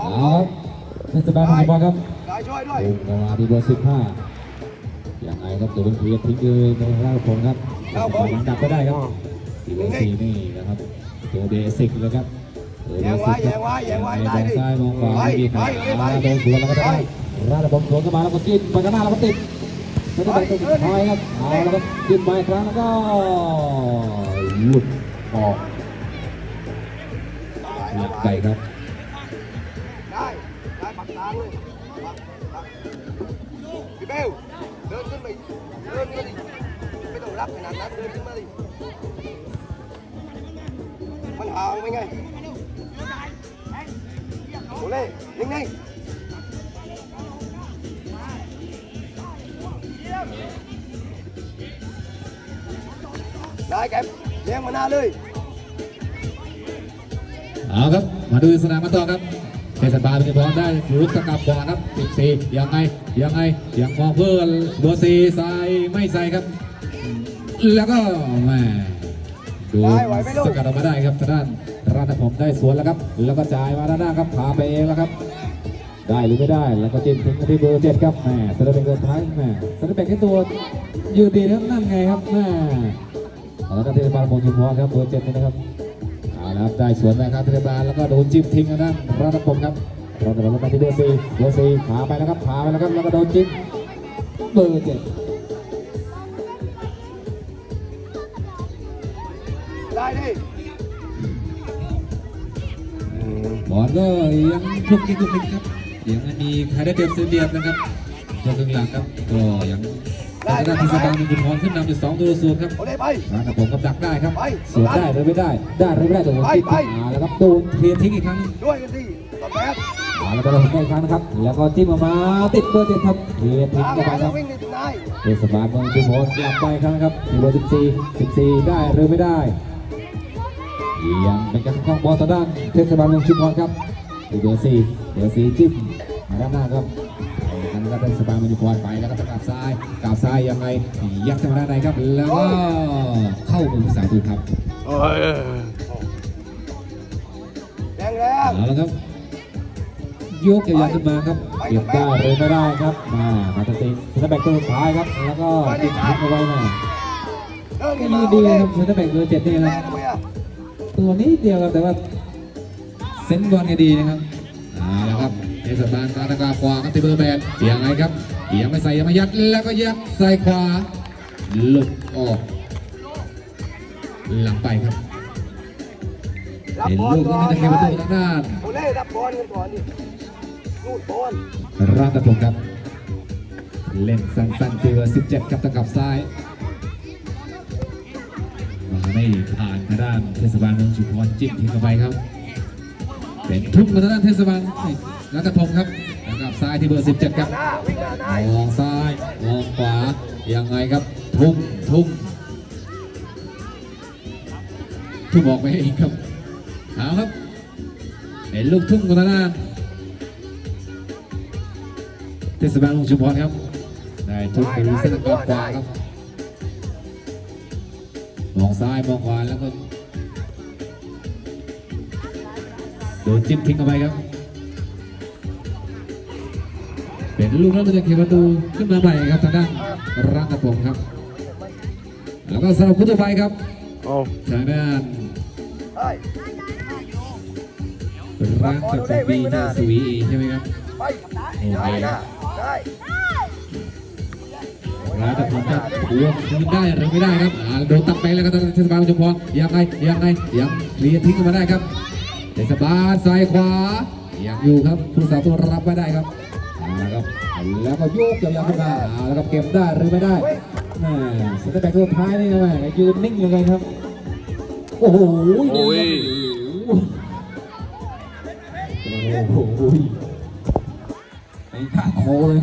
เอาครับเทศบาลของบอลครับได้ช่วยด้วยโอ้กมาที่เบอร์สิบห้ายังไงครับตัวเป็นเพียทิ้งเลยในหน้าผมครับเทศบาลยังดับไม่ได้ครับที่เบอร์สี่นี่นะครับตัวเบสิกเลยครับตัวเบสิกครับมองซ้ายมองขวาไม่มีใครมาโดนสวนแล้วก็ได้ราดผมสวนเข้ามาแล้วก็จิ้มไปข้างหน้าแล้วก็ติดไม่ได้ติดทอยครับเอาแล้วก็จิ้มไปครั้งแล้วก็หลุดออกหลักไก่ครับ ได้ได้ปักตางเลยปักปักพี่เบลเดินขึ้นไปเดินมาดิไม่ต้องรับขนาดนั้นเดินขึ้นมาดิมันห่างไปไงโอเล่นิ่งๆได้แกเลี้ยงมาหน้าเลย เอาครับ มาดูสนามกันต่อครับ เทศบาลเป็นบอลได้ลุกตะกับขวาครับ14ยังไงยังไงยังมองเพื่อนเบอร์สี่ใส่ไม่ใส่ครับ แล้วก็แม่ดูได้ไหวไหมลูกสกัดออกมาได้ครับทางด้านรัตนผมได้สวนแล้วครับ แล้วก็จ่ายมาด้านหน้าครับพาไปเองแล้วครับ ได้หรือไม่ได้แล้วก็จิ้มถึงที่เบอร์เจ็ดครับแม่สแตนเบกเกินท้ายแม่สแตนเบกที่ตัวยืนดีนะครับนั่นไงครับแม่แล้วก็เทศบาลโมงชุมพรครับเบอร์เจ็ดนี่นะครับ เอาละครับได้สวนไปครับเทศบาลแล้วก็โดนจิ้มทิ้งนะนะรัตนพงศ์ครับรัตนพงศ์ลงมาที่เบอร์สี่เบอร์สี่พาไปแล้วครับพาไปแล้วครับแล้วก็โดนจิ้มเบอร์เจ็ดได้ดิบอลก็ยังคลุกคลิกคลุกคลิกครับยังไม่มีใครได้เปรียบเสียเปรียบนะครับตัวครึ่งหลังครับก็ยัง ทางด้านเทศบาลมีคุณพรขึ้นนำอยู่สองตัวส่วนครับโอ้เล่ไปรัตนพงศ์กับดักได้ครับไปสวนได้หรือไม่ได้ ได้หรือไม่ได้ตัวไปจิ้มไปมาแล้วครับโดนเคลียร์ทิ้งอีกครั้งหนึ่งด้วยกันสิตอนแรกมาแล้วก็โดนได้อีกครั้งนะครับ แล้วก็จิ้มออกมาติดเบอร์เจ็ดครับเคลียร์ทิ้งตามเข้าไปมาคแล้รัวบวิ่งในถึงนายเทศบาลเมืองชุมพรกลับไปครั้งนะครับที่เบอร์14 14ได้หรือไม่ได้ยังเป็นการคล้องบอลต่อด้านเทศบาลเมืองชุมพรครับที่เบอร์4เบอร์4จิ้มมาด้านหน้าครับ ทางด้านเทศบาลเมืองชุมพรไปแล้วก็ตะกราบซ้ายกราบซ้ายยังไงยัดเข้ามาด้านในครับแล้วก็เข้ามุมสาธุครับแรงแรงเอาละครับยกยาวๆขึ้นมาครับเก็บได้หรือไม่ได้ครับมามาตัดสินเซนเตอร์แบ็กตัวสุดท้ายครับ แล้วก็ติดทิ้งเอาไว้นะเดินก็ขึ้นยืมานดีนะครับเซนเตอร์แบ็กเบอร์เจ็ดนี่แรนะงทำไมอะตัวนี้เดียวครับแต่ว่าเซนส์บอลก็ดีนะครับเอาละครับเทศบาลตาตะกาขวาครับที่เบอร์แปดยังไงครับยังไม่ใส่ยังไม่ยัดแล้วก็ยัดใส่ขวาหลุดออก หลังไปครับเห็นลูกนี้อนนะคได้รับประตูทางด้านโอ้เล่รับบอลกันก่อนดินู่นบอลราตะพงศ์ครับ เล่นสั้นๆตีเบอร์17ครับตะกับซ้ายมาไม่ผ่านทางด้านเทศบาลเมืองชุมพรจิ้มทิ้งเข้าไปครับ เป็นทุ่มมาทางด้านเทศบาล รัตพงศ์ครับตะกับซ้ายที่เบอร์ 17 ครับหน้าวิ่งหน้าได้มองซ้ายมองขวา ยังไงครับ ทุ่มทุ่มทุ่มออกไปเองครับเอาครับ เห็นลูกทุ่งมาทางด้านเทศบาลลงชุมพรครับได้ทุกไปเส้นกลางขวาครับมองซ้ายมองขวาแล้วก็โดนจิ้มทิ้งเข้าไปครับ ลูกนั้นจะเขียนประตูขึ้นมาใหม่ครับทางด้านรัตพงศ์ครับ แล้วก็สำหรับคู่ต่อไปครับโอ้ทางด้านได้รัตพงศ์บีเนอร์สวีใช่ไหมครับไปได้นะได้รัตพงศ์ครับทวงคืนได้หรือไม่ได้ครับอ่าโดนตัดไปแล้วครับทางเทศบาลชุมพรยังไงยังไงยังเคลียร์ทิ้งเข้ามาได้ครับเทศบาลซ้ายขวายังอยู่ครับผู้สาวตัวรับไม่ได้ครับเอาละครับ แล้วก็โยกยาวๆขึ้นมาเอาละครับเก็บได้หรือไม่ได้แม่สเตปแบ็กตัวท้ายนี่นะแม่ยืนนิ่งเลยครับ โอ้โหโอ้ยโอ้โหไอ้ข้างโคเลย